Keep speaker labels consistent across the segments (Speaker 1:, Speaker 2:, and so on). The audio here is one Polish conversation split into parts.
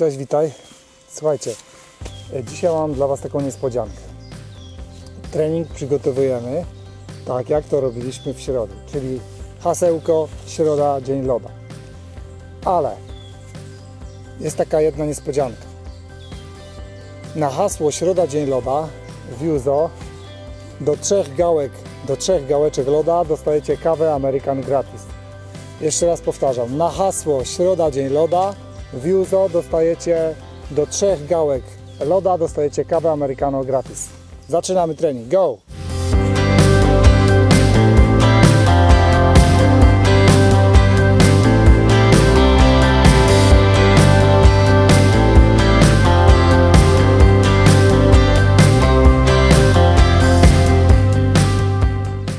Speaker 1: Cześć, witaj. Słuchajcie, e, dzisiaj mam dla Was taką niespodziankę. Trening przygotowujemy tak, jak to robiliśmy w środę, czyli hasełko, środa, dzień loda. Ale jest taka jedna niespodzianka. Na hasło środa, dzień loda w Juzo do trzech gałek, do trzech gałeczek loda dostajecie kawę American gratis. Jeszcze raz powtarzam, na hasło środa, dzień loda w Juzo dostajecie do trzech gałek loda dostajecie kawę Americano gratis. Zaczynamy trening, go!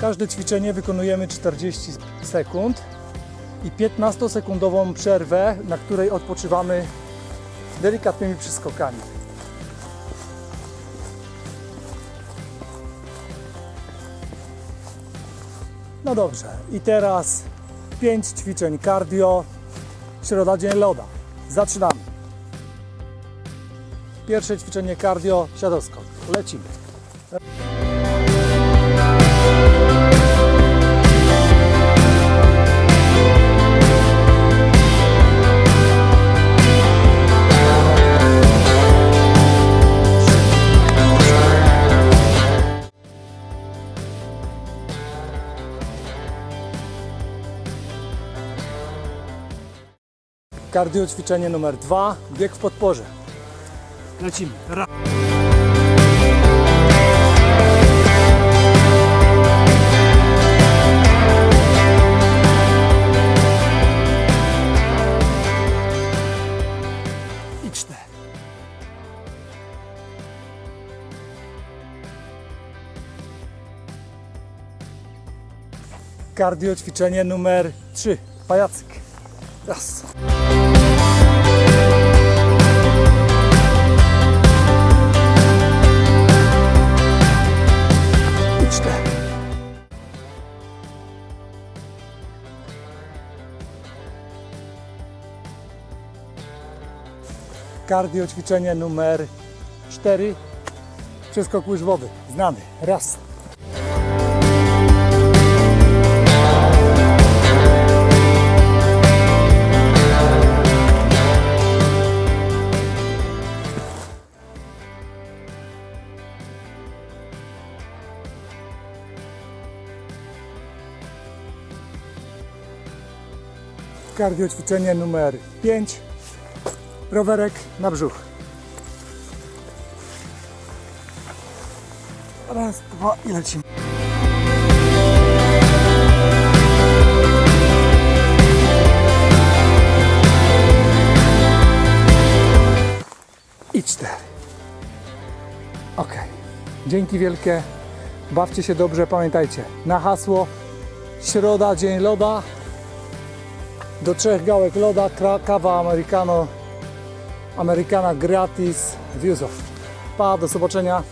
Speaker 1: Każde ćwiczenie wykonujemy 40 sekund i 15-sekundową przerwę, na której odpoczywamy delikatnymi przyskokami. No dobrze, i teraz 5 ćwiczeń cardio, środa dzień loda. Zaczynamy. Pierwsze ćwiczenie cardio, siadoskok. Lecimy. Kardio ćwiczenie numer dwa, bieg w podporze. Lecimy. Ra. I cztery. Kardio ćwiczenie numer 3. Pajacyk. Raz. Kardio ćwiczenie numer 4. Przeskok łyżwowy. Znany. Raz. Kardio ćwiczenie numer 5. Rowerek na brzuch. Raz, dwa i lecimy. I cztery. Ok. Dzięki wielkie. Bawcie się dobrze. Pamiętajcie, na hasło środa, dzień loda. Do trzech gałek loda, kawa americano, americana gratis, wiuzo. Pa, do zobaczenia.